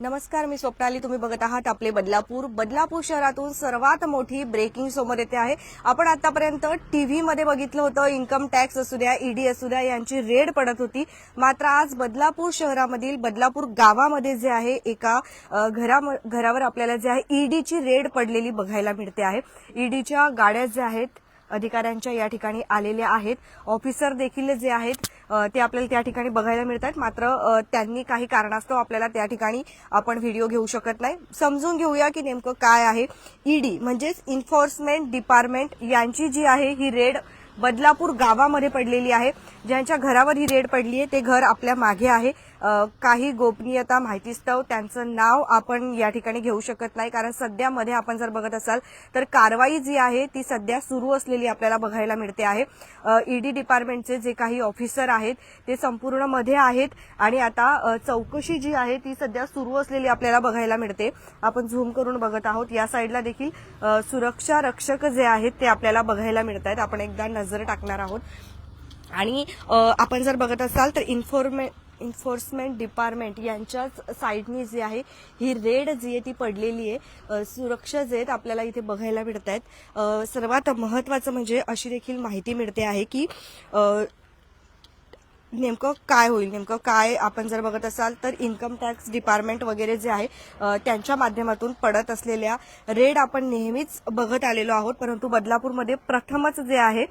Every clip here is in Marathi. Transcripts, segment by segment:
नमस्कार मी स्वप्नाली तुम्ही बघत आहात आपले बदलापूर. बदलापूर शहरातून सर्वात मोठी ब्रेकिंग समोर येते आहे. आपण आतापर्यंत टीव्हीमध्ये बघितलं होतं इन्कम टॅक्स असू द्या ईडी असू द्या यांची रेड पडत होती. मात्र आज बदलापूर शहरामधील बदलापूर गावामध्ये जे आहे एका घरा घरावर आपल्याला जे आहे ईडीची रेड पडलेली बघायला मिळते आहे. ईडीच्या गाड्या ज्या आहेत अधिकाऱ्यांच्या या ठिकाणी आलेल्या आहेत. ऑफिसर देखील जे आहेत ते आपल्याला त्या ठिकाणी बघायला मिळतात. मात्र त्यांनी काही कारणास्तव आपल्याला त्या ठिकाणी आपण व्हिडिओ घेऊ शकत नाही. समजून घेऊया की नेमकं काय आहे. ईडी म्हणजेच इन्फोर्समेंट डिपार्टमेंट यांची जी आहे ही रेड बदलापूर गावामध्ये पडलेली आहे. ज्यांच्या घरावर ही रेड पडली आहे ते घर आपल्या मागे आहे. काही गोपनीयता माहितीस्तव त्यांचं नाव आपण या ठिकाणी घेऊ शकत नाही. कारण सध्यामध्ये आपण जर बघत असाल तर कारवाई जी आहे ती सध्या सुरू असलेली आपल्याला बघायला मिळते आहे. ईडी डिपार्टमेंटचे जे काही ऑफिसर आहेत ते संपूर्णमध्ये आहेत. आणि आता चौकशी जी आहे ती सध्या सुरू असलेली आपल्याला बघायला मिळते. आपण झूम करून बघत आहोत. या साईडला देखील सुरक्षा रक्षक जे आहेत ते आपल्याला बघायला मिळत आहेत. आपण एकदा नजर टाकणार आहोत. आणि आपण जर बघत असाल तर इन्फॉर्मे इन्फोर्समेंट डिपार्टमेंट यांच्याच साईडनी जी आहे ही रेड जी आहे ती पडलेली आहे. सुरक्षा जे आहेत आपल्याला इथे बघायला मिळत आहेत सर्वात महत्वाचं म्हणजे अशी देखील माहिती मिळते आहे की नेमकं काय होईल नेमकं काय आपण जर बघत असाल तर इन्कम टॅक्स डिपार्टमेंट वगैरे जे आहे त्यांच्या माध्यमातून पडत असलेल्या रेड आपण नेहमीच बघत आलेलो आहोत. परंतु बदलापूरमध्ये प्रथमच जे आहे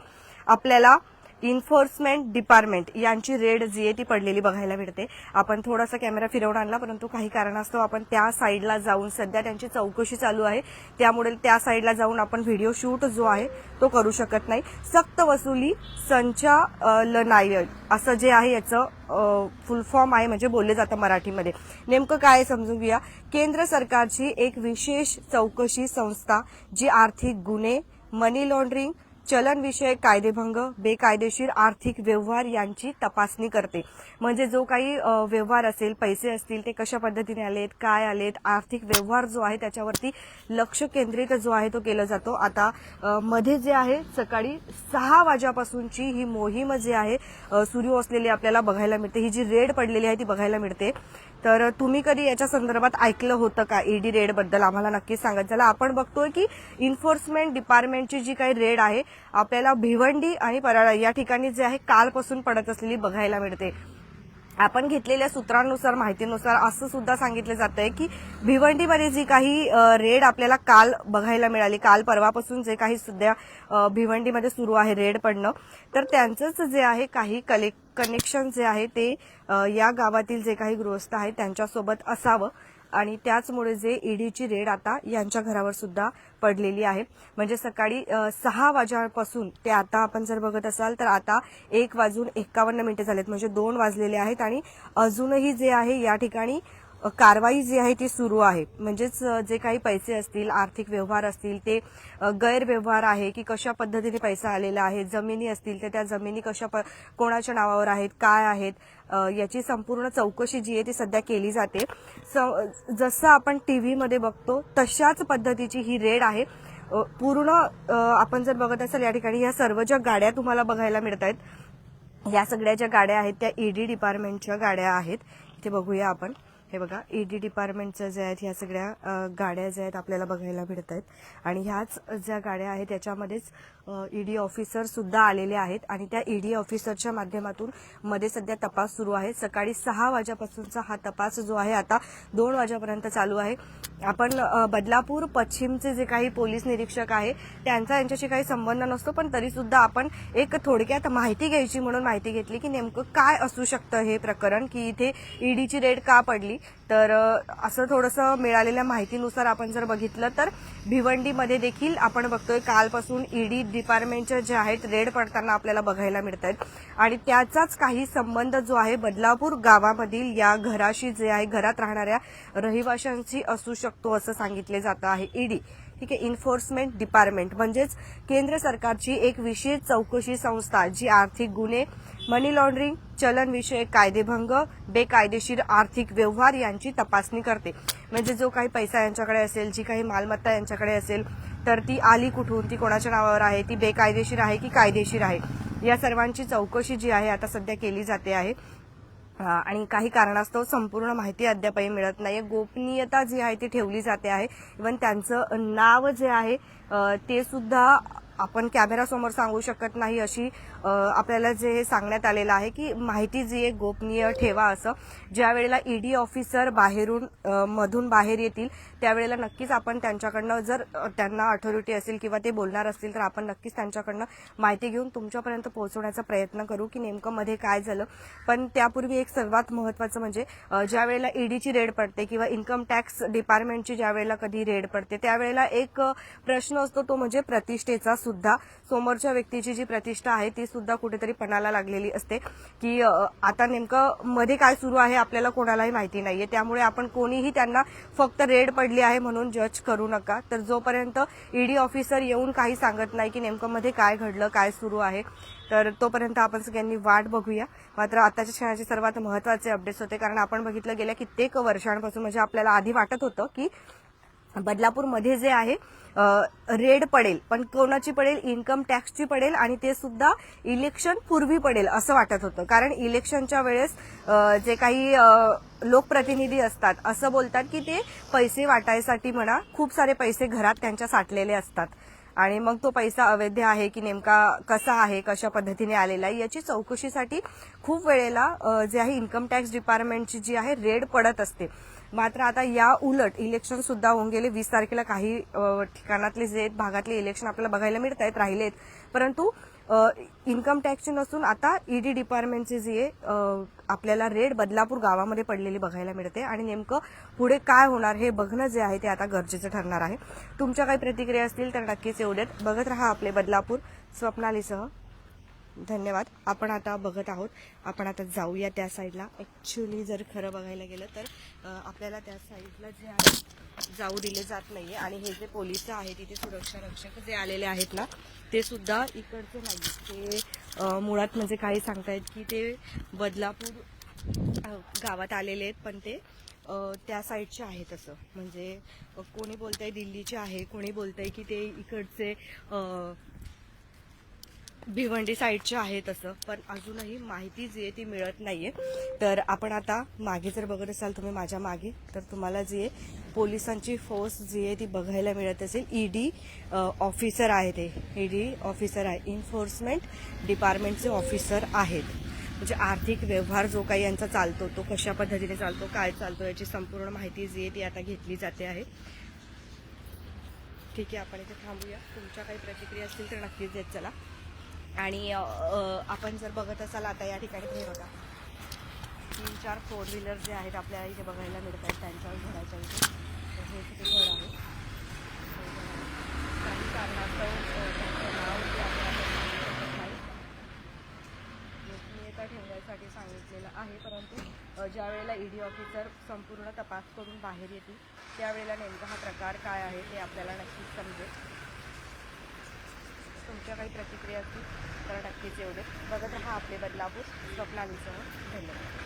आपल्याला इन्फोर्समेंट डिपार्टमेंट यांची रेड जी ती पडलेली बघायला मिळते. आपण थोडासा कॅमेरा फिरवून आणला परंतु काही कारणास्तव आपण त्या साईडला जाऊन सध्या त्यांची चौकशी चालू आहे. त्यामुळे त्या साईडला जाऊन आपण व्हिडिओ शूट जो आहे तो करू शकत नाही. सक्त वसुली संचालनालय असं जे आहे याचं फुल फॉर्म आहे म्हणजे बोलले जातं मराठीमध्ये. नेमकं काय आहे समजून घेऊया. केंद्र सरकारची एक विशेष चौकशी संस्था जी आर्थिक गुन्हे मनी लॉन्ड्रिंग चलनविषयक कायदेभंग बेकायदेशीर आर्थिक व्यवहार यांची तपासणी करते. म्हणजे जो काही व्यवहार असेल पैसे असतील ते कशा पद्धतीने आलेत काय आलेत आर्थिक व्यवहार जो आहे त्याच्यावरती लक्ष केंद्रित जो आहे तो केला जातो. आता मध्ये जे आहे सकाळी सहा वाजेपासूनची ही मोहीम जी आहे सुरू असलेली आपल्याला बघायला मिळते. ही जी रेड पडलेली आहे ती बघायला मिळते. तर तुम्ही कधी याच्या संदर्भात ऐकलं होतं का? ईडी रेडबद्दल आम्हाला नक्कीच सांगत चला आपण बघतोय की इन्फोर्समेंट डिपार्टमेंटची जी काही रेड आहे आपल्याला भिवंडी आणि पराळा या ठिकाणी जे आहे कालपासून पडत असलेली बघायला मिळते. आपण घेतलेल्या सूत्रांनुसार माहितीनुसार असं सुद्धा सांगितलं जात आहे की भिवंडीमध्ये जी काही रेड आपल्याला काल बघायला मिळाली काल परवापासून जे काही सध्या भिवंडीमध्ये सुरू आहे रेड पडणं तर त्यांचंच जे आहे काही कले कनेक्शन जे आहे ते या गावातील जे काही गृहस्थ आहेत त्यांच्यासोबत असावं. आणि त्याचमुळे जे ईडीची रेड आता यांच्या घरावर सुद्धा पडलेली आहे. म्हणजे सकाळी सहा वाजल्यापासून ते आता आपण जर बघत असाल तर आता एक वाजून एकावन्न मिनिटे झालेत. म्हणजे दोन वाजलेले आहेत आणि अजूनही जे आहे या ठिकाणी कारवाई जी आहे ती सुरू आहे. म्हणजेच जे काही पैसे असतील आर्थिक व्यवहार असतील ते गैरव्यवहार आहे की कशा पद्धतीने पैसा आलेला आहे जमिनी असतील तर त्या जमिनी कशा प कोणाच्या नावावर आहेत काय आहेत याची संपूर्ण चौकशी जी आहे ती सध्या केली जाते. स- जसं आपण टी व्हीमध्ये बघतो तशाच पद्धतीची ही रेड आहे. पूर्ण आपण जर बघत असाल या ठिकाणी या सर्व ज्या गाड्या तुम्हाला बघायला मिळत आहेत या सगळ्या ज्या गाड्या आहेत त्या ईडी डिपार्टमेंटच्या गाड्या आहेत. इथे बघूया आपण. हे बघा ईडी डिपार्टमेंटच्या ज्या आहेत ह्या सगळ्या गाड्या ज्या आहेत आपल्याला बघायला भेटत आहेत आणि ह्याच ज्या गाड्या आहेत त्याच्यामध्येच ईडी ऑफिसर सुद्धा आलेले आहेत. आणि त्या ईडी ऑफिसरच्या माध्यमातून मध्ये सध्या तपास सुरू आहे. सकाळी सहा वाजेपासूनचा हा तपास जो आहे आता दोन वाजेपर्यंत चालू आहे. आपण बदलापूर पश्चिमचे जे काही पोलीस निरीक्षक आहे त्यांचा यांच्याशी काही संबंध नसतो पण तरी सुद्धा आपण एक थोडक्यात माहिती घ्यायची म्हणून माहिती घेतली की नेमकं काय असू शकतं हे प्रकरण की इथे ईडीची रेड का पडली? तर असं थोडंसं मिळालेल्या माहितीनुसार आपण जर बघितलं तर भिवंडीमध्ये देखील आपण बघतोय कालपासून ईडी डिपार्टमेंटच्या जे आहेत रेड पडताना आपल्याला बघायला मिळत आहेत आणि त्याचाच काही संबंध जो आहे बदलापूर गावामधील या घराशी जे आहे घरात राहणाऱ्या रहिवाशांशी असू शकतो. असं सांगितले जातं आहे. ईडी ठीक आहे इन्फोर्समेंट डिपार्टमेंट म्हणजेच केंद्र सरकारची एक विशेष चौकशी संस्था जी आर्थिक गुन्हे मनी लॉन्ड्रिंग चलनविषयक कायदेभंग बेकायदेशीर आर्थिक व्यवहार यांची तपासणी करते. म्हणजे जो काही पैसा यांच्याकडे असेल जी काही मालमत्ता यांच्याकडे असेल तर ती आली कुठून ती कोणाच्या नावावर आहे ती बेकायदेशीर आहे की कायदेशीर आहे? या सर्वांची चौकशी जी आहे आता सध्या केली जाते आहे. आणि काही कारणास्तव संपूर्ण माहिती अद्यापही मिळत नाही गोपनीयता जी आहे ती ठेवली जाते आहे. इव्हन त्यांचं नाव जे आहे ते सुद्धा आपण कॅमेरासमोर सांगू शकत नाही अशी आपल्याला जे सांगण्यात आलेलं आहे की माहिती जी आहे गोपनीय ठेवा असं. ज्या वेळेला ईडी ऑफिसर बाहेरून मधून बाहेर येतील त्यावेळेला नक्कीच आपण त्यांच्याकडनं जर त्यांना अथॉरिटी असेल किंवा ते बोलणार असतील तर आपण नक्कीच त्यांच्याकडनं माहिती घेऊन तुमच्यापर्यंत पोहोचवण्याचा प्रयत्न करू की नेमकं मध्ये काय झालं. पण त्यापूर्वी एक सर्वात महत्वाचं म्हणजे ज्या वेळेला ईडीची रेड पडते किंवा इन्कम टॅक्स डिपार्टमेंटची ज्या वेळेला कधी रेड पडते त्यावेळेला एक प्रश्न असतो तो म्हणजे प्रतिष्ठेचा सुद्धा समोरच्या व्यक्तीची जी प्रतिष्ठा आहे ती सुद्धा कुठेतरी पणाला लागलेली असते. की आता नेमकं मध्ये काय सुरू आहे आपल्याला कोणालाही माहिती नाहीये. त्यामुळे आपण कोणीही त्यांना फक्त रेड पडली आहे म्हणून जज करू नका. तर जोपर्यंत ईडी ऑफिसर येऊन काही सांगत नाही की नेमकं मध्ये काय घडलं काय सुरू आहे तर तोपर्यंत आपण सगळ्यांनी वाट बघूया. मात्र आताच्या क्षणाचे सर्वात महत्त्वाचे अपडेट्स होते. कारण आपण बघितलं गेल्या कित्येक वर्षांपासून म्हणजे आपल्याला आधी वाटत होतं की बदलापूरमध्ये जे आहे रेड पडेल पण कोणाची पडेल? इन्कम टॅक्सची पडेल आणि ते सुद्धा इलेक्शन पूर्वी पडेल असं वाटत होतं. कारण इलेक्शनच्या वेळेस जे काही लोकप्रतिनिधी असतात असं बोलतात की ते पैसे वाटायसाठी म्हणा खूप सारे पैसे घरात त्यांच्या साठलेले असतात. आणि मग तो पैसा अवैध आहे की नेमका कसा आहे कशा पद्धतीने आलेला आहे याची चौकशीसाठी खूप वेळेला जे आहे इन्कम टॅक्स डिपार्टमेंटची जी आहे रेड पडत असते. मात्र आता या उलट इलेक्शन सुद्धा होऊन गेले. वीस तारखेला काही ठिकाणातले जे आहेत, भागातले इलेक्शन आपल्याला बघायला मिळत आहेत राहिलेत. परंतु इन्कम टॅक्सची नसून आता ईडी डिपार्टमेंटची जी आहे आपल्याला रेड बदलापूर गावामध्ये पडलेली बघायला मिळते. आणि नेमकं पुढे काय होणार हे बघणं जे आहे ते आता गरजेचं ठरणार आहे. तुमच्या काही प्रतिक्रिया असतील तर नक्कीच येऊ देत बघत राहा आपले बदलापूर स्वप्नालीसह. धन्यवाद. आपण आता बघत आहोत. आपण आता जाऊया त्या साईडला. ॲक्च्युली जर खरं बघायला गेलं तर आपल्याला त्या साईडला जे आहे जाऊ दिले जात नाहीये. आणि हे जे पोलीस आहेत इथे सुरक्षा रक्षक जे आलेले आहेत ना ते सुद्धा इकडचे नाही ते मुळात म्हणजे काही सांगतायत की ते बदलापूर गावात आलेले आहेत पण ते त्या साईडचे आहेत असं. म्हणजे कोणी बोलतंय दिल्लीचे आहे कोणी बोलतंय की ते इकडचे भिवंडी साईडचे आहे तसं पण अजूनही माहिती जी आहे ती मिळत नाहीये. तर आपण आता मागे जर बघत असाल तुम्ही माझ्या मागे तर तुम्हाला जी आहे पोलिसांची फोर्स जी आहे ती बघायला मिळत असेल. ईडी ऑफिसर आहे ते. ईडी ऑफिसर आहे. इन्फोर्समेंट डिपार्टमेंटचे ऑफिसर आहेत. म्हणजे आर्थिक व्यवहार जो काही यांचा चालतो तो कशा पद्धतीने चालतो काय चालतो याची संपूर्ण माहिती जी आहे ती आता घेतली जाते आहे. ठीक आहे आपण इथे थांबूया. तुमच्या काही प्रतिक्रिया असतील तर नक्कीच देत चला. आणि आपण जर बघत असाल आता या ठिकाणी तुम्ही बघा. तीन चार फोर व्हीलर जे आहेत आपल्याला इथे बघायला मिळत आहेत त्यांच्यावर घराच्या इथे. तर हे तिथे घर आहे. काही कारणास्तव त्यांचं नाव जे आहे गोपनीयता ठेवण्यासाठी सांगितलेलं आहे परंतु ज्यावेळेला ज्या वेळेला ईडी ऑफिसर संपूर्ण तपास करून बाहेर येतील त्यावेळेला नेमका हा प्रकार काय आहे ते आपल्याला नक्कीच समजेल. तुमच्या काही प्रतिक्रिया असतील तर नक्कीच येऊ बघत राहा आपले बदलापूर स्वप्नालीसह. धन्यवाद.